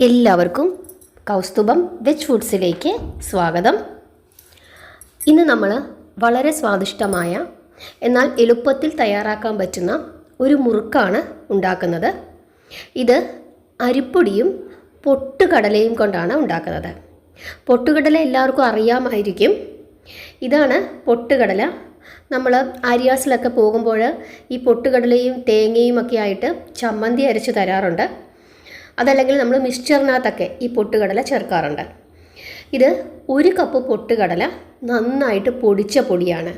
എല്ലാവർക്കും കൗസ്തുഭം വെജ് ഫുഡ്സിലേക്ക് സ്വാഗതം. ഇന്ന് നമ്മൾ വളരെ സ്വാദിഷ്ടമായ എന്നാൽ എളുപ്പത്തിൽ തയ്യാറാക്കാൻ പറ്റുന്ന ഒരു മുറുക്കാണ് ഉണ്ടാക്കുന്നത്. ഇത് അരിപ്പൊടിയും പൊട്ടുകടലയും കൊണ്ടാണ് ഉണ്ടാക്കുന്നത്. പൊട്ടുകടല എല്ലാവർക്കും അറിയാമായിരിക്കും. ഇതാണ് പൊട്ടുകടല. നമ്മൾ അരിയാസിലൊക്കെ പോകുമ്പോൾ ഈ പൊട്ടുകടലയും തേങ്ങയും ഒക്കെ ആയിട്ട് ചമ്മന്തി അരച്ച് തരാറുണ്ട്. അതല്ലെങ്കിൽ നമ്മൾ മിക്സ്ചറിനകത്തൊക്കെ ഈ പൊട്ടുകടല ചേർക്കാറുണ്ട്. ഇത് ഒരു കപ്പ് പൊട്ടുകടല നന്നായിട്ട് പൊടിച്ച പൊടിയാണ്.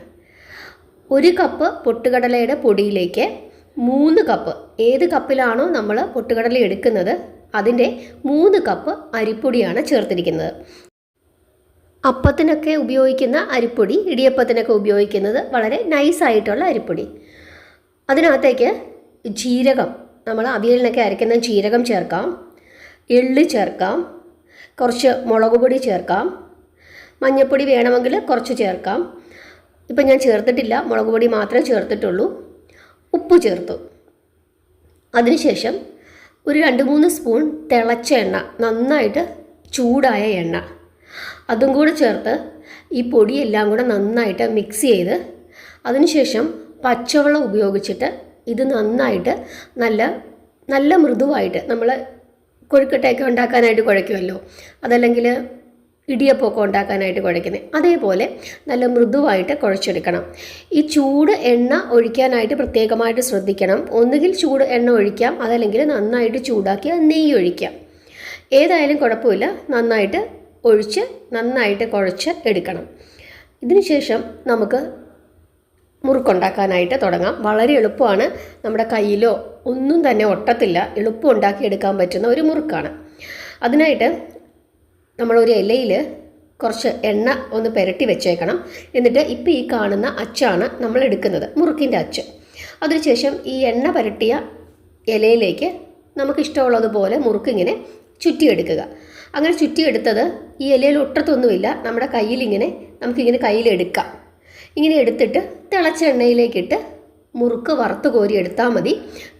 ഒരു കപ്പ് പൊട്ടുകടലയുടെ പൊടിയിലേക്ക് മൂന്ന് കപ്പ് ഏത് കപ്പിലാണോ നമ്മൾ പൊട്ടുകടല എടുക്കുന്നത് അതിന്റെ മൂന്ന് കപ്പ് അരിപ്പൊടിയാണ് ചേർത്തിരിക്കുന്നത്. അപ്പത്തിനൊക്കെ ഉപയോഗിക്കുന്ന അരിപ്പൊടി ഇടിയപ്പത്തിനൊക്കെ ഉപയോഗിക്കുന്നത് വളരെ നൈസായിട്ടുള്ള അരിപ്പൊടി. അതിനകത്തേക്ക് ജീരകം നമ്മൾ അവിയലിനൊക്കെ അരയ്ക്കുന്ന ജീരകം ചേർക്കാം. എള്ള് ചേർക്കാം. കുറച്ച് മുളക് പൊടി ചേർക്കാം. മഞ്ഞൾപ്പൊടി വേണമെങ്കിൽ കുറച്ച് ചേർക്കാം. ഇപ്പം ഞാൻ ചേർത്തിട്ടില്ല. മുളക് പൊടി മാത്രമേ ചേർത്തിട്ടുള്ളൂ. ഉപ്പ് ചേർത്തു. അതിനുശേഷം ഒരു രണ്ട് മൂന്ന് സ്പൂൺ തിളച്ച എണ്ണ നന്നായിട്ട് ചൂടായ എണ്ണ. അതും കൂടെ ചേർത്ത് ഈ പൊടിയെല്ലാം കൂടെ നന്നായിട്ട് മിക്സ് ചെയ്ത് അതിനുശേഷം പച്ചവെള്ളം ഉപയോഗിച്ചിട്ട് ഇത് നന്നായിട്ട് നല്ല നല്ല മൃദുവായിട്ട് നമ്മൾ കൊഴുക്കട്ടയൊക്കെ ഉണ്ടാക്കാനായിട്ട് കുഴയ്ക്കുമല്ലോ. അതല്ലെങ്കിൽ ഇടിയപ്പമൊക്കെ ഉണ്ടാക്കാനായിട്ട് കുഴയ്ക്കുന്നത് അതേപോലെ നല്ല മൃദുവായിട്ട് കുഴച്ചെടുക്കണം. ഈ ചൂട് എണ്ണ ഒഴിക്കാനായിട്ട് പ്രത്യേകമായിട്ട് ശ്രദ്ധിക്കണം. ഒന്നുകിൽ ചൂട് എണ്ണ ഒഴിക്കാം അതല്ലെങ്കിൽ നന്നായിട്ട് ചൂടാക്കി നെയ്യ് ഒഴിക്കാം. ഏതായാലും കുഴപ്പമില്ല. നന്നായിട്ട് ഒഴിച്ച് നന്നായിട്ട് കുഴച്ച് എടുക്കണം. ഇതിനുശേഷം നമുക്ക് മുറുക്കുണ്ടാക്കാനായിട്ട് തുടങ്ങാം. വളരെ എളുപ്പമാണ്. നമ്മുടെ കയ്യിലോ ഒന്നും തന്നെ ഒട്ടത്തില്ല. എളുപ്പം ഉണ്ടാക്കിയെടുക്കാൻ പറ്റുന്ന ഒരു മുറുക്കാണ്. അതിനായിട്ട് നമ്മളൊരു ഇലയിൽ കുറച്ച് എണ്ണ ഒന്ന് പുരട്ടി വെച്ചേക്കണം. എന്നിട്ട് ഇപ്പോൾ ഈ കാണുന്ന അച്ചാണ് നമ്മൾ എടുക്കുന്നത് മുറുക്കിന്റെ അച്ച്. അതിനുശേഷം ഈ എണ്ണ പുരട്ടിയ ഇലയിലേക്ക് നമുക്കിഷ്ടമുള്ളതുപോലെ മുറുക്കിങ്ങനെ ചുറ്റിയെടുക്കുക. അങ്ങനെ ചുറ്റിയെടുത്തത് ഈ ഇലയിൽ ഒട്ടത്തൊന്നുമില്ല. നമ്മുടെ കയ്യിലിങ്ങനെ നമുക്കിങ്ങനെ കയ്യിലെടുക്കാം. ഇങ്ങനെ എടുത്തിട്ട് തിളച്ച എണ്ണയിലേക്കിട്ട് മുറുക്ക് വറുത്ത് കോരി എടുത്താൽ മതി.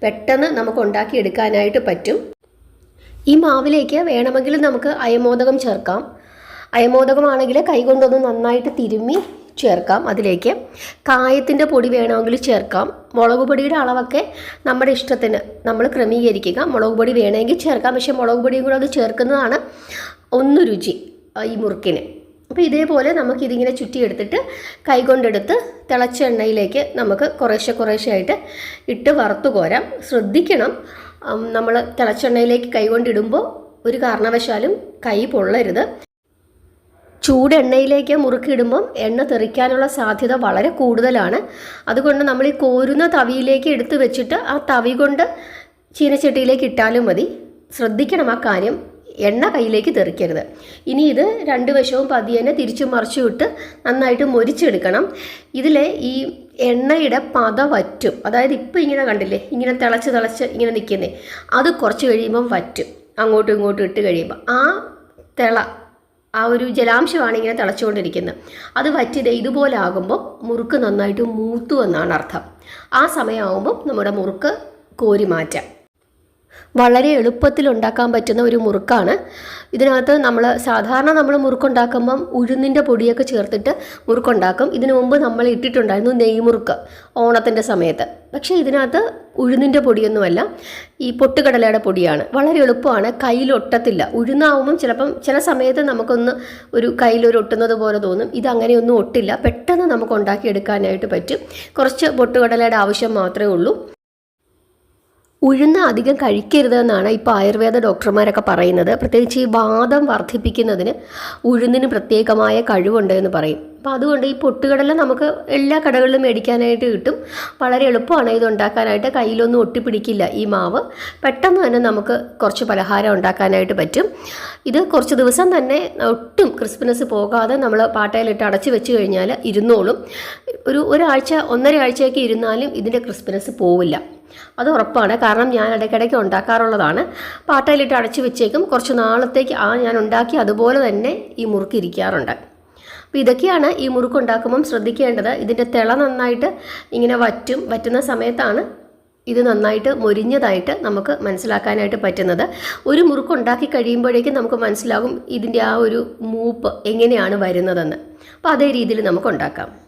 പെട്ടെന്ന് നമുക്ക് ഉണ്ടാക്കിയെടുക്കാനായിട്ട് പറ്റും. ഈ മാവിലേക്ക് വേണമെങ്കിൽ നമുക്ക് അയമോദകം ചേർക്കാം. അയമോദകമാണെങ്കിൽ കൈകൊണ്ടൊന്ന് നന്നായിട്ട് തിരുമ്മി ചേർക്കാം അതിലേക്ക്. കായത്തിന്റെ പൊടി വേണമെങ്കിൽ ചേർക്കാം. മുളക് പൊടിയുടെ അളവൊക്കെ നമ്മുടെ ഇഷ്ടത്തിന് നമ്മൾ ക്രമീകരിക്കുക. മുളക് പൊടി വേണമെങ്കിൽ ചേർക്കാം. പക്ഷേ മുളക് പൊടിയും കൂടെ അത് ചേർക്കുന്നതാണ് ഒന്ന് രുചി ഈ മുറുക്കിന്. അപ്പോൾ ഇതേപോലെ നമുക്കിതിങ്ങനെ ചുറ്റിയെടുത്തിട്ട് കൈകൊണ്ടെടുത്ത് തിളച്ച എണ്ണയിലേക്ക് നമുക്ക് കുറേശ്ശെ കുറേശ്ശെ ആയിട്ട് ഇട്ട് വറുത്തു കോരാം. ശ്രദ്ധിക്കണം. നമ്മൾ തിളച്ച എണ്ണയിലേക്ക് കൈകൊണ്ടിടുമ്പോൾ ഒരു കാരണവശാലും കൈ പൊള്ളരുത്. ചൂടെണ്ണയിലേക്ക് മുറുക്കിയിടുമ്പം എണ്ണ തെറിക്കാനുള്ള സാധ്യത വളരെ കൂടുതലാണ്. അതുകൊണ്ട് നമ്മൾ ഈ കോരുന്ന തവിയിലേക്ക് എടുത്ത് വെച്ചിട്ട് ആ തവി കൊണ്ട് ചീനച്ചട്ടിയിലേക്ക് ഇട്ടാലും മതി. ശ്രദ്ധിക്കണം ആ കാര്യം. എണ്ണ കയ്യിലേക്ക് തെറിക്കരുത്. ഇനി ഇത് രണ്ട് വശവും പതിയെ തിരിച്ചു മറിച്ചു വിട്ട് നന്നായിട്ട് മൊരിച്ചെടുക്കണം. ഇതിലെ ഈ എണ്ണയുടെ പത വറ്റും. അതായത് ഇപ്പം ഇങ്ങനെ കണ്ടില്ലേ? ഇങ്ങനെ തിളച്ച് തിളച്ച് ഇങ്ങനെ നിൽക്കുന്നേ. അത് കുറച്ച് കഴിയുമ്പം വറ്റും. അങ്ങോട്ടും ഇങ്ങോട്ടും ഇട്ട് കഴിയുമ്പോൾ ആ തിള ആ ഒരു ജലാംശമാണ് ഇങ്ങനെ തിളച്ചുകൊണ്ടിരിക്കുന്നത്. അത് വറ്റിയത് ഇതുപോലെ ആകുമ്പോൾ മുറുക്ക് നന്നായിട്ട് മൂത്തു എന്നാണ് അർത്ഥം. ആ സമയമാകുമ്പോൾ നമ്മുടെ മുറുക്ക് കോരി മാറ്റാം വളരെ എളുപ്പത്തിൽ ഉണ്ടാക്കാൻ പറ്റുന്ന ഒരു മുറുക്കാണ്. ഇതിനകത്ത് നമ്മൾ സാധാരണ നമ്മൾ മുറുക്കുണ്ടാക്കുമ്പം ഉഴുന്നിന്റെ പൊടിയൊക്കെ ചേർത്തിട്ട് മുറുക്കുണ്ടാക്കും. ഇതിനു മുമ്പ് നമ്മൾ ഇട്ടിട്ടുണ്ടായിരുന്നു നെയ്മുറുക്ക് ഓണത്തിന്റെ സമയത്ത്. പക്ഷേ ഇതിനകത്ത് ഉഴുന്നിന്റെ പൊടിയൊന്നുമല്ല ഈ പൊട്ടുകടലയുടെ പൊടിയാണ്. വളരെ എളുപ്പമാണ് കയ്യിലൊട്ടത്തില്ല ഉഴുന്നാവുമ്പം ചിലപ്പം ചില സമയത്ത് നമുക്കൊന്ന് ഒരു കയ്യിലൊരു ഒട്ടുന്നത് പോലെ തോന്നും. ഇത് ഒട്ടില്ല. പെട്ടെന്ന് നമുക്ക് ഉണ്ടാക്കിയെടുക്കാനായിട്ട് പറ്റും. കുറച്ച് പൊട്ടുകടലയുടെ ആവശ്യം മാത്രമേ ഉള്ളൂ. ഉഴുന്ന് അധികം കഴിക്കരുതെന്നാണ് ഇപ്പോൾ ആയുർവേദ ഡോക്ടർമാരൊക്കെ പറയുന്നത്. പ്രത്യേകിച്ച് ഈ വാദം വർദ്ധിപ്പിക്കുന്നതിന് ഉഴുന്നിന് പ്രത്യേകമായ കഴിവുണ്ട് എന്ന് പറയും. അപ്പോൾ അതുകൊണ്ട് ഈ പൊട്ടുകടല നമുക്ക് എല്ലാ കടകളിലും മേടിക്കാനായിട്ട് കിട്ടും. വളരെ എളുപ്പമാണ് ഇത് ഉണ്ടാക്കാനായിട്ട്. കയ്യിലൊന്നും ഒട്ടിപ്പിടിക്കില്ല ഈ മാവ്. പെട്ടെന്ന് തന്നെ നമുക്ക് കുറച്ച് പലഹാരം ഉണ്ടാക്കാനായിട്ട് പറ്റും. ഇത് കുറച്ച് ദിവസം തന്നെ ഒട്ടും ക്രിസ്പിനെസ് പോകാതെ നമ്മൾ പാട്ടയിലിട്ട് അടച്ചു വെച്ച് കഴിഞ്ഞാൽ ഇരുന്നോളും. ഒരു ഒരാഴ്ച ഒന്നര ആഴ്ചയൊക്കെ ഇരുന്നാലും ഇതിന്റെ ക്രിസ്പിനെസ് പോവില്ല. അത് ഉറപ്പാണ്. കാരണം ഞാൻ ഇടയ്ക്കിടയ്ക്ക് ഉണ്ടാക്കാറുള്ളതാണ്. പാട്ടയിലിട്ട് അടച്ചു വെച്ചേക്കും. കുറച്ച് നാളത്തേക്ക് ആ ഞാൻ ഉണ്ടാക്കി അതുപോലെ തന്നെ ഈ മുറുക്ക് ഇരിക്കാറുണ്ട്. അപ്പോൾ ഇതൊക്കെയാണ് ഈ മുറുക്ക് ഉണ്ടാക്കുമ്പം ശ്രദ്ധിക്കേണ്ടത്. ഇതിന്റെ തിള നന്നായിട്ട് ഇങ്ങനെ വറ്റും വറ്റുന്ന സമയത്താണ് ഇത് നന്നായിട്ട് മൊരിഞ്ഞതായിട്ട് നമുക്ക് മനസ്സിലാക്കാനായിട്ട് പറ്റുന്നത്. ഒരു മുറുക്ക് ഉണ്ടാക്കി കഴിയുമ്പോഴേക്കും നമുക്ക് മനസ്സിലാകും ഇതിന്റെ ആ ഒരു മൂപ്പ് എങ്ങനെയാണ് വരുന്നതെന്ന്. അപ്പോൾ അതേ രീതിയിൽ നമുക്ക് ഉണ്ടാക്കാം.